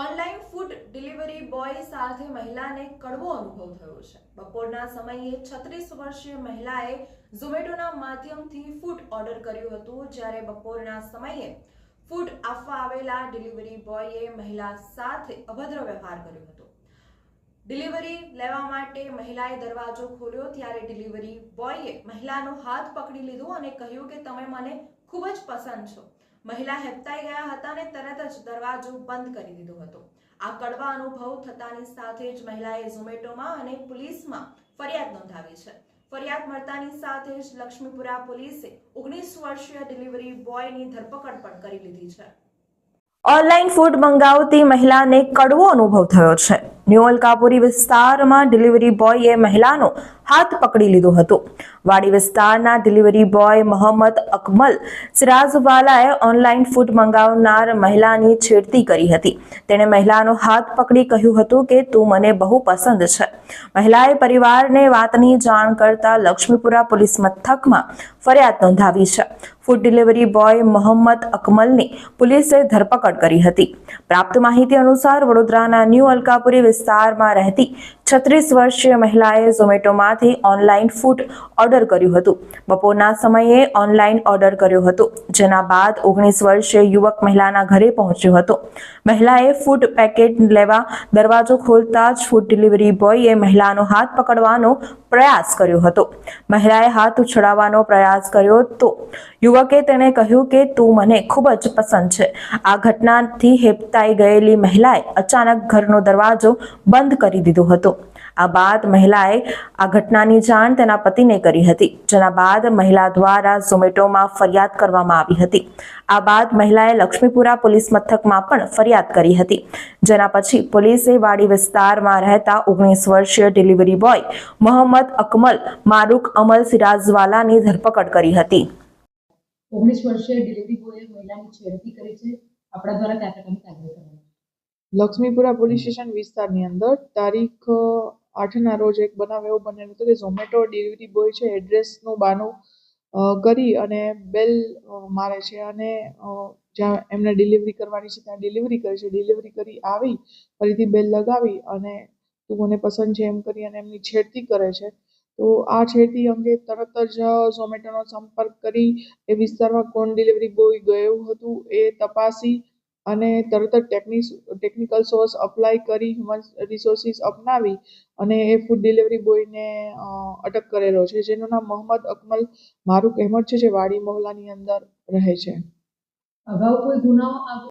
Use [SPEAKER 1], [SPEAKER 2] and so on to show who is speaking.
[SPEAKER 1] Online food delivery boy સાથે મહિલાને કડવો અનુભવ થયો છે. બપોરના સમયે છત્રીસ વર્ષીય મહિલાએ ઝોમેટોના માધ્યમથી ફૂડ ઓર્ડર કર્યું હતું, જ્યારે બપોરના સમયે ફૂડ આપવા આવેલા ડિલિવરી બોયે મહિલા સાથે અભદ્ર વ્યવહાર કર્યો હતો. ડિલિવરી લેવા માટે મહિલાએ દરવાજો ખોલ્યો, ત્યારે ડિલિવરી બોયે મહિલાનો હાથ પકડી લીધો અને કહ્યું કે તમે મને ખૂબ જ પસંદ છો. મહિલા હેપતાઈ ગયા હતા અને તરત જ દરવાજો બંધ કરી દીધો હતો. આ કડવા અનુભવ થતાની સાથે જ મહિલાએ ઝોમેટોમાં અને પોલીસમાં ફરિયાદ નોંધાવી છે. ફરિયાદ મળતાની સાથે જ લક્ષ્મીપુરા પોલીસે ઓગણીસ વર્ષીય ડિલિવરી બોયની ધરપકડ પણ કરી લીધી છે. ઓનલાઈન ફૂડ મંગાવતી મહિલાને કડવો અનુભવ થયો છે. ન્યુઅલકાપુરી વિસ્તારમાં ડિલિવરી બોયે મહિલાનો હાથ પકડી લીધો હતો. વાડી વિસ્તારના ડિલિવરી બોય મોહમ્મદ અકમલ સિરાજવાલાએ ઓનલાઈન ફૂડ મંગાવનાર મહિલાની છેડતી કરી હતી. તેણે મહિલાનો હાથ પકડી કહ્યું હતું કે, તું મને બહુ પસંદ છે. મહિલાએ પરિવારને વાતની જાણ કરતા લક્ષ્મીપુરા પોલીસ મથકમાં ફરિયાદ નોંધાવી છે. ફૂડ ડિલિવરી બોય મોહમ્મદ અકમલની પોલીસે ધરપકડ કરી હતી. પ્રાપ્ત માહિતી અનુસાર વડોદરાના ન્યૂ અલકાપુરી વિસ્તારમાં રહેતી છત્રીસ વર્ષીય મહિલાએ ઝોમેટોમાંથી ઓનલાઈન ફૂડ ઓર્ડર કર્યું હતું. બપોરના સમયે ઓનલાઈન ઓર્ડર કર્યો હતો, જેના બાદ ઓગણીસ વર્ષીય યુવક મહિલાના ઘરે પહોંચ્યો હતો. મહિલાએ ફૂડ પેકેટ લેવા દરવાજો ખોલતા જ ફૂડ ડિલિવરી બોયે મહિલાનો હાથ પકડવાનો પ્રયાસ કર્યો હતો. મહિલાએ હાથ ઉછળાવવાનો પ્રયાસ કર્યો તો યુવકે તેણે કહ્યું કે, તું મને ખૂબ જ પસંદ છે. આ ઘટનાથી હેપતાઈ ગયેલી મહિલાએ અચાનક ઘરનો દરવાજો બંધ કરી દીધો હતો. આ બાદ મહિલાએ આ ઘટનાની જાણ તેના પતિને કરી હતી જેના બાદ મહિલા દ્વારા ઝોમેટોમાં ફરિયાદ કરવામાં આવી હતી. આ બાદ મહિલાએ લક્ષ્મીપુરા પોલીસ મથકમાં પણ ફરિયાદ કરી હતી. જેના પછી પોલીસે વાડી વિસ્તારમાં રહેતા ઓગણીસ વર્ષીય ડિલિવરી બોય મોહમ્મદ અકમલ મારૂક અમલ સિરાજવાલાની ધરપકડ કરી હતી.
[SPEAKER 2] ઓગણીસ વર્ષીય ડિલિવરી બોયે મહિલાની છેડતી કરી છે. આપણા દ્વારા કયા કાર્યવાહી
[SPEAKER 3] લક્ષ્મીપુરા પોલીસ સ્ટેશન વિસ્તારની અંદર તારીખ આઠના રોજ એક બનાવ એવો બનેલો હતો કે ઝોમેટો ડિલિવરી બોય છે એડ્રેસનું બાનું કરી અને બેલ મારે છે અને જ્યાં એમને ડિલિવરી કરવાની છે ત્યાં ડિલિવરી કરે છે. ડિલિવરી કરી આવી, ફરીથી બેલ લગાવી અને તું મને પસંદ છે એમ કરી અને એમની છેડતી કરે છે. તો આ છેડતી અંગે તરત જ ઝોમેટોનો સંપર્ક કરી એ વિસ્તારમાં કોણ ડિલિવરી બોય ગયું હતું એ તપાસી અને તરત જ ટેકનિક ટેકનિકલ સોર્સ અપ્લાય કરી હ્યુમન રિસોર્સિસ અપનાવી અને એ ફૂડ ડિલિવરી બોયને અટક કરેલો છે, જેનું નામ મોહમ્મદ અકમલ મારુક અહેમદ છે, જે વાડી મોહલ્લાની અંદર રહે છે.
[SPEAKER 2] અગાઉ કોઈ ગુનાઓ આ